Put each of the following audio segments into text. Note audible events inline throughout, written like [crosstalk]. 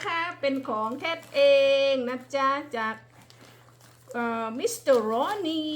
นะคะ เป็นของแคทเองนะจ๊ะ จากเอ่อมิสเตอร์รอนี่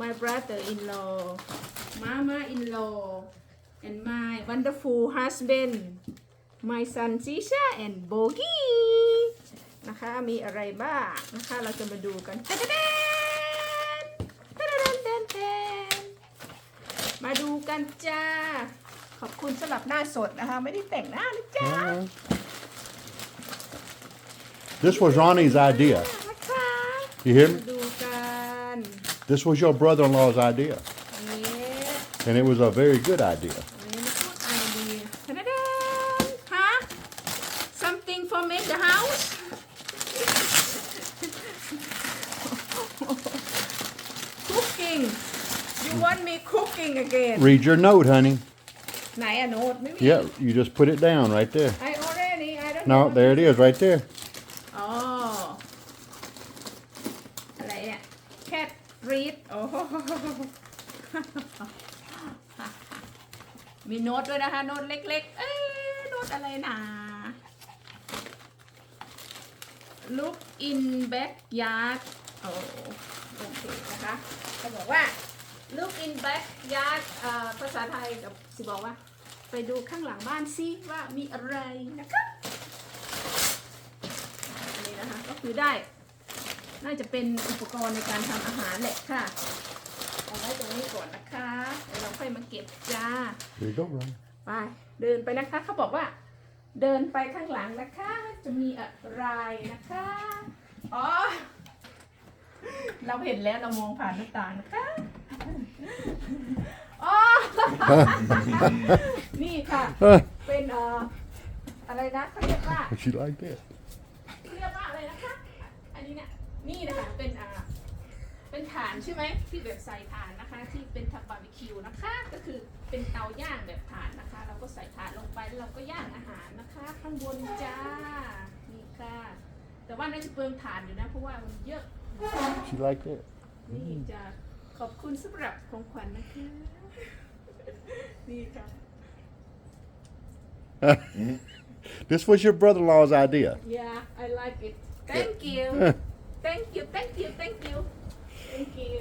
my brother in law mama in law and my wonderful husband my son Sisha and Bogi นะคะ มีอะไรบ้างนะคะ เราจะมาดูกันตะดะแดนตะดะแดนแดนแดนมาดูกันจ้า ขอบคุณสำหรับหน้าสดนะคะ ไม่ได้แต่งหน้านะจ๊ะ This was Ronnie's idea. นะคะ You hear มา me? ดูกัน This was your brother-in-law's idea, เอ๊ะ and it was a very good idea. Very good idea. Ta-da-da! Huh? Something for make the house? [laughs] cooking. You want me cooking again? Read your note, honey. ไหนอะโน้ตไม่มี Yeah, you just put it down right there. I already I don't No, know. there it is, right there. มีโน้ตด้วยนะคะ โน้ตเล็ก ๆ เอ้ยโน้ตอะไรนะ look in backyard โอ้โอเคนะคะเขาบอกว่า look in backyard ภาษาไทยกับสิบอกว่า ไปดูข้างหลังบ้านซิว่ามีอะไรนะคะนี่นะคะ ก็คือได้ น่าจะเป็นอุปกรณ์ในการทำอาหารแหละค่ะ ไว้ตรงนี้ก่อนนะคะเดี๋ยวเราค่อยมาเก็บจ้า There you go, Ronnie. ไปเดินไปนะคะเขาบอกว่า เดินไปข้างหลังนะคะ จะมีอะไรนะคะอ๋อเราเห็นแล้วเรามองผ่านหน้าต่างนะคะอ๋อ นี่ค่ะเป็นเอ่ออะไรนะเขาเรียกว่า she liked it. เรียกว่าอะไรนะคะ อันนี้เนี่ยนี่นะคะเป็นอ่า เป็นฐานใช่ไหมที่แบบใส่ฐานนะคะ ที่เป็นทำบาร์บีคิวนะคะ ก็คือเป็นเตาย่างแบบฐานนะคะ เราก็ใส่ฐานลงไปแล้วเราก็ย่างอาหารนะคะ ข้างบนจ้านี่ค่ะ แต่ว่าน่าจะเปลืองฐานอยู่นะเพราะว่ามันเยอะ She liked it. นี่จ้าขอบคุณสำหรับของขวัญนะคะ นี่ค่ะ This was your brother-in-law's idea. Yeah, I like it. Thank you. Thank you, thank you, thank you. Thank you.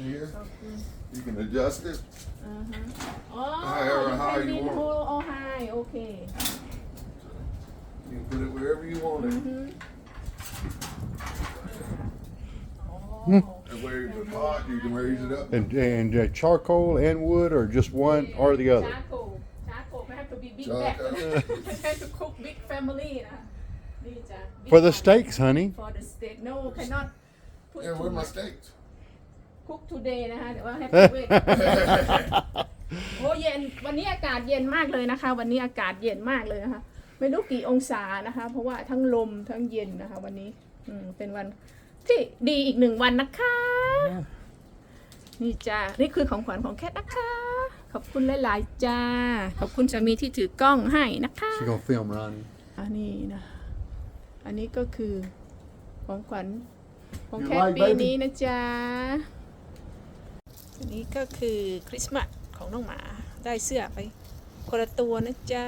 Here, ขอบคุณ you can adjust it. อ่าฮะอ๋อ However you high can you lean want. whole or high okay You can put it wherever you want it. อืม And where it's hot, you can raise it up. And, and uh, charcoal and wood, or just one or the other. charcoal charcoalไม่ have to be big Charcoal. bag [laughs] have to cook big family นะนี่จ้ะ big For the one. steaks, honey. for the steak no cannot put Yeah, too where my much steaks? cook today นะคะเดี๋ยวว่า have to wait โอ้เย็นวันนี้อากาศเย็นมากเลยนะคะ วันนี้อากาศเย็นมากเลยนะคะ ไม่รู้กี่องศานะคะ เพราะว่าทั้งลมทั้งเย็นนะคะ วันนี้ อืมเป็นวันที่ดีอีกหนึ่งวันนะคะ นี่จ้านี่คือของขวัญของแคทนะคะ ขอบคุณหลายๆจ้า ขอบคุณสามีที่ถือกล้องให้นะคะ She gonna film Ronnie. อันนี้นะ อันนี้ก็คือของขวัญ ของแคท like ปีนี้นะจ๊ะอันนี้ก็คือคริสต์มาสของน้องหมาได้เสื้อไปคนละตัวนะจ๊ะ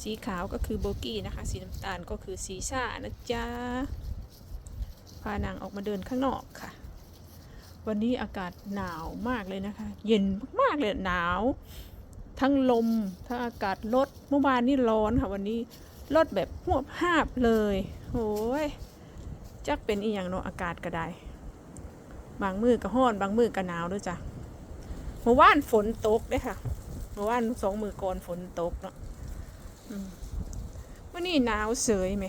สีขาวก็คือโบกี้นะคะ สีน้ำตาลก็คือสีซ่านะจ๊ะ พานางออกมาเดินข้างนอกค่ะ วันนี้อากาศหนาวมากเลยนะคะ เย็นมากๆเลยหนาว ทั้งลมทั้งอากาศลดเมื่อวานนี่ร้อนค่ะวันนี้ ลดแบบหวบหาบเลยโอ้ยจักเป็นอีหยังเนาะอากาศก็ได้ บางมือก็ห้อนบางมือก็หนาวด้วยจ้ะเมื่อวานฝนตกเด้ค่ะเมื่อวานสองมือก่อนฝนตกเนาะวันนี้หนาวเสยไหม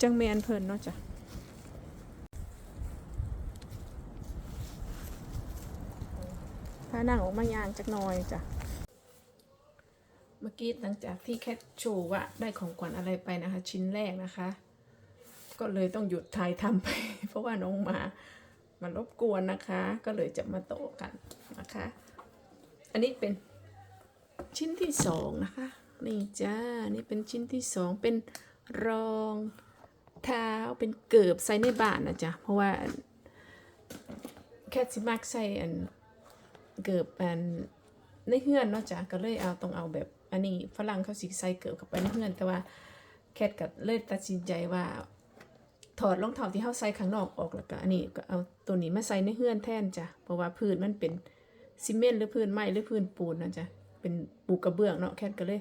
จังแมนเพลินเนาะจ้ะถ้านั่งออกมายางจักหน่อยจ้ะ กี้หลังจากที่แคทโชว์ว่าได้ของขวัญอะไรไปนะคะ ชิ้นแรกนะคะ ก็เลยต้องหยุดถ่ายทำไป เพราะว่าน้องหมามันรบกวนนะคะ ก็เลยจะมาโตะกันนะคะ อันนี้เป็นชิ้นที่สองนะคะ นี่จ้านี่เป็นชิ้นที่สองเป็นรองเท้าเป็นเกิบใส่ในบ้านนะจ๊ะเพราะว่าแคทสิมักใส่อันเกือบอันในเฮือนเนาะจ้ะก็เลยเอาต้องเอาแบบ อันนี้ฝรั่งเขาสิใส่เกิบเข้าไปในเฮือนแต่ว่าแคทก็เลยตัดสินใจว่า ถอดรองเท้าที่เขาใส่ข้างนอกออกแล้วก็อันนี้ก็เอาตัวนี้มาใส่ในเฮือนแทนจ้ะเพราะว่าพื้นมันเป็นซีเมนต์หรือพื้นไม้หรือพื้นปูนนะจ้ะเป็นปูกระเบื้องเนาะแคทก็เลย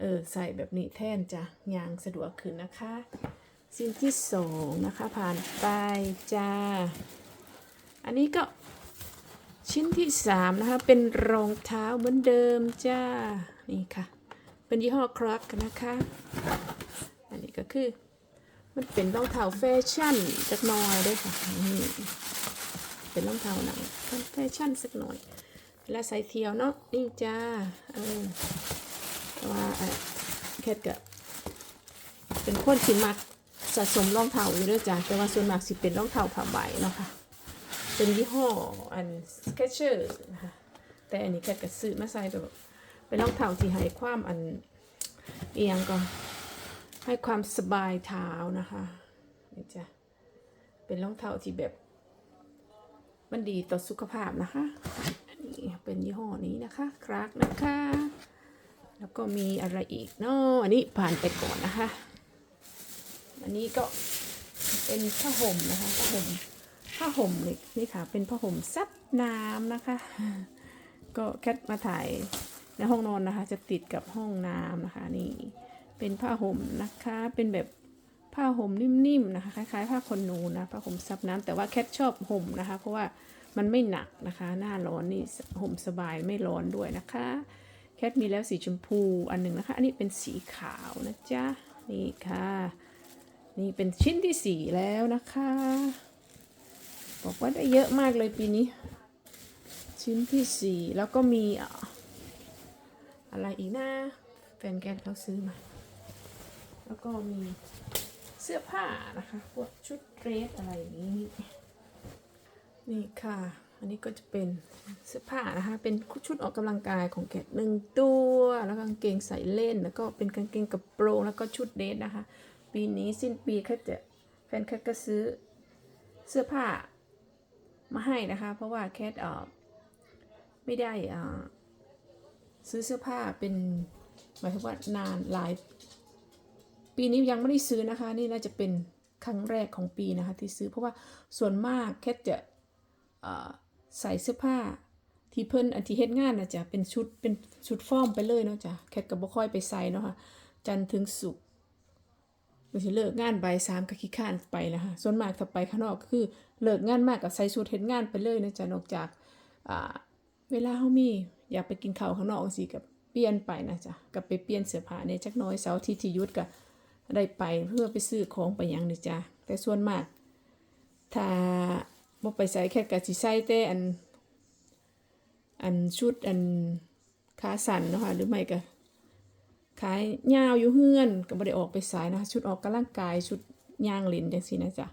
เออใส่แบบนี้แทนจ้ะยางสะดวกขึ้นนะคะสิ่งที่สองนะคะผ่านไปจ้า อันนี้ก็ชิ้นที่สามนะคะเป็นรองเท้าเหมือนเดิมจ้า นี่ค่ะ เป็นยี่ห้อครักนะคะ อันนี้ก็คือ มันเป็นรองเท้าแฟชั่นสักหน่อยด้วยค่ะนี่เป็นรองเท้าหนังแฟชั่นสักหน่อย เวลาใส่เที่ยวเนาะนี่จ้าเออแต่ว่าอะแคทก็เป็นคนที่มักสะสมรองเท้าอยู่ด้วยจ้าแต่ว่าส่วนมากสิเป็นรองเท้าผ้าใบเนาะค่ะเป็นยี่ห้ออัน Skechers นะคะแต่อันนี้แคทก็ซื้อมาใส่แบบ เป็นรองเท้าที่ให้ความอันเอียงก่อนให้ความสบายเท้านะคะนี่จ้ะเป็นรองเท้าที่แบบ มันดีต่อสุขภาพนะคะอันนี้เป็นยี่ห้อนี้นะคะครากนะคะ แล้วก็มีอะไรอีกเนาะอันนี้ผ่านไปก่อนนะคะ อันนี้ก็เป็นผ้าห่มนะคะผ้าห่มผ้าห่มนี่นี่ค่ะ เป็นผ้าห่มซับน้ำนะคะ ก็แคทมาถ่าย ในห้องนอนนะคะ จะติดกับห้องน้ำนะคะ นี่เป็นผ้าห่มนะคะ เป็นแบบผ้าห่มนิ่มๆนะคะ คล้ายๆ ผ้าขนหนูนะผ้าห่มซับน้ำแต่ว่าแคทชอบห่มนะคะ เพราะว่ามันไม่หนักนะคะ หน้าร้อนนี่ห่มสบายไม่ร้อนด้วยนะคะ แคทมีแล้วสีชมพูอันหนึ่งนะคะ อันนี้เป็นสีขาวนะจ๊ะนี่ค่ะ นี่เป็นชิ้นที่สี่แล้วนะคะ บอกว่าได้เยอะมากเลยปีนี้ ชิ้นที่สี่แล้วก็มี อะไรอีกนะแฟนแกเขาซื้อมา แล้วก็มีเสื้อผ้านะคะพวกชุดเดรสอะไรอย่างนี้ นี่ค่ะ อันนี้ก็จะเป็นเสื้อผ้านะคะ เป็นชุดออกกำลังกายของแกหนึ่งตัว แล้วกางเกงใส่เล่น แล้วก็เป็นกางเกงกระโปรง แล้วก็ชุดเดรสนะคะ ปีนี้สิ้นปีเขาจะแฟนแคทก็ซื้อเสื้อผ้ามาให้นะคะ เพราะว่าแคทเอ่อไม่ได้อ่า ซื้อเสื้อผ้าเป็นหมายถึงว่านานหลาย ปีนี้ยังไม่ได้ซื้อนะคะ นี่น่าจะเป็นครั้งแรกของปีนะคะที่ซื้อเพราะว่าส่วนมากแคทจะใส่เสื้อผ้าที่เพิ่นอันที่เฮ็ดงานนะจ๊ะเป็นชุดเป็นชุดฟอร์มไปเลยเนาะจ๊ะแคทก็บ่ค่อยไปใส่เนาะค่ะจันทร์ถึงศุกมันสิเลิกงานบ่ายสามก็ขี้ข้านไปแล้วค่ะส่วนมากถ้าไปข้างนอกก็คือเลิกงานมากก็ใส่ชุดเฮ็ดงานไปเลยนะจ๊ะนอกจากอ่า เวลาเฮามีอยากไปกินข้าวข้างนอกสิกับเปลี่ยนไปนะจ๊ะกับไปเปลี่ยนเสื้อผ้าเนี่ยจักน้อยเสาร์ทิตย์ที่ยุดก็ได้ไปเพื่อไปซื้อของไปยังนี่จ้ะแต่ส่วนมาก ถ้าบ่ไปใส่แค่กะสิใส่แต่อัน อันชุดอันขาสั้นนะคะหรือไม่ก็ขายยาวอยู่เฮือนก็บ่ได้ออกไปสายนะคะชุดออกกำลังกายชุดย่างล่นจังซี่นะจ๊ะ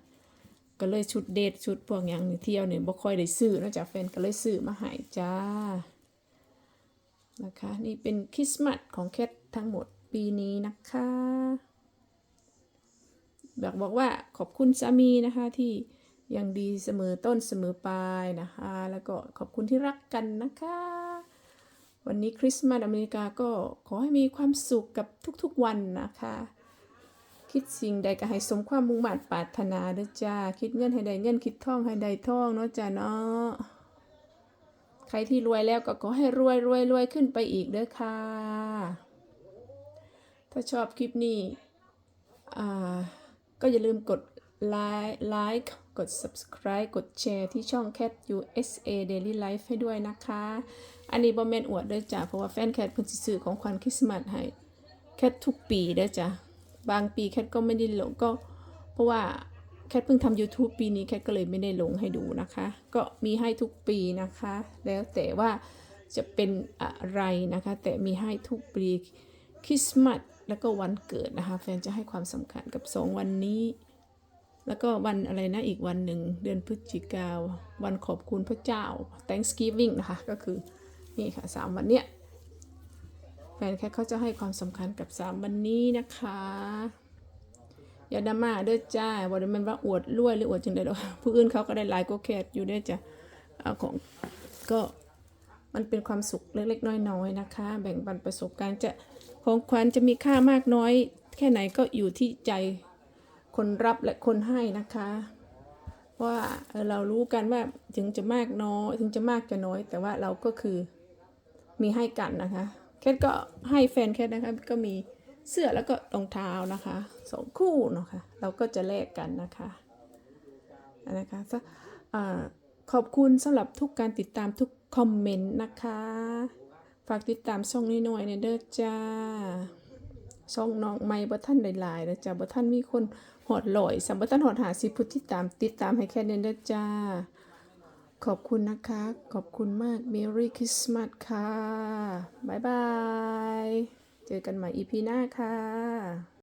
ก็เลยชุดเดทชุดพวกหยังนี่เที่ยวนี่บ่ค่อยได้ซื้อนาะจ๊ะแฟนก็เลยซื้อมาให้จ้านะคะนี่เป็นคริสต์มาสของแคททั้งหมดปีนี้นะคะอยากบอกว่าขอบคุณสามีนะคะที่ยังดีเสมอต้นเสมอปลายนะคะ แล้วก็ขอบคุณที่รักกันนะคะ วันนี้คริสต์มาสอเมริกาก็ขอให้มีความสุขกับทุกๆวันนะคะ คิดสิ่งใดก็ให้สมความมุ่งมั่นปรารถนาเด้อจ้า คิดเงินให้ได้เงินคิดท่องให้ได้ทองเนาะจ้าเนาะใครที่รวยแล้วก็ขอให้รวยรวยรวยขึ้นไปอีกเด้อค่ะ ถ้าชอบคลิปนี้อ่าก็อย่าลืมกดไลค์ไลค์กด subscribe กดแชร์ที่ช่อง Cat USA Daily Life ให้ด้วยนะคะ อันนี้บอมเมนอวดด้วยจ้ะ เพราะว่าแฟนแคทเพิ่งสิซื้อของขวัญคริสต์มาสให้ แคททุกปีด้อจ้ะ บางปีแคทก็ไม่ได้ลงก็ เพราะว่าแคทเพิ่งทำ YouTube ปีนี้แคทก็เลยไม่ได้ลงให้ดูนะคะ ก็มีให้ทุกปีนะคะ แล้วแต่ว่าจะเป็นอะไรนะคะ แต่มีให้ทุกปีคริสต์มาสแล้วก็วันเกิดนะคะ แฟนจะให้ความสำคัญกับสองวันนี้ แล้วก็วันอะไรนะอีกวันหนึ่งเดือนพฤศจิกาวันขอบคุณพระเจ้า Thanksgiving นะคะ ก็คือนี่ค่ะสามวันเนี้ย แฟนแค่เขาจะให้ความสำคัญกับสามวันนี้นะคะ อย่าดราม่าเด้อจ้าบ่ได้มันว่าอวดรวยหรืออวดจังได๋ดอกผู้อื่นเขาก็ได้หลายก็แคทอยู่เด้อจ้ะเอาของก็มันเป็นความสุขเล็ก ๆ น้อยๆนะคะ แบ่งปันประสบการณ์จะของขวัญจะมีค่ามากน้อย แค่ไหนก็อยู่ที่ใจคนรับและคนให้นะคะ ว่าเรารู้กันว่าถึงจะมากน้อยถึงจะมากจะน้อย แต่ว่าเราก็คือมีให้กันนะคะ แคทก็ให้แฟนแคทนะคะก็มีเสื้อแล้วก็รองเท้านะคะสองคู่เนาะคะเราก็จะแลกกันนะคะนะคะอ่าขอบคุณสำหรับทุกการติดตามทุกคอมเมนต์นะคะ ฝากติดตามช่องน้อยๆในเด้อจ้าช่องน้องไม่บ่ท่านหลายๆนะจ๊ะบ่ท่านมีคนหอดลอยสัมบ่ท่านหอดหาสิพุทธิตามติดตามให้แค่นี้นะจ้า ขอบคุณนะคะ ขอบคุณมาก Merry Christmas ค่ะ บ๊ายบาย เจอกันใหม่ EP หน้าค่ะ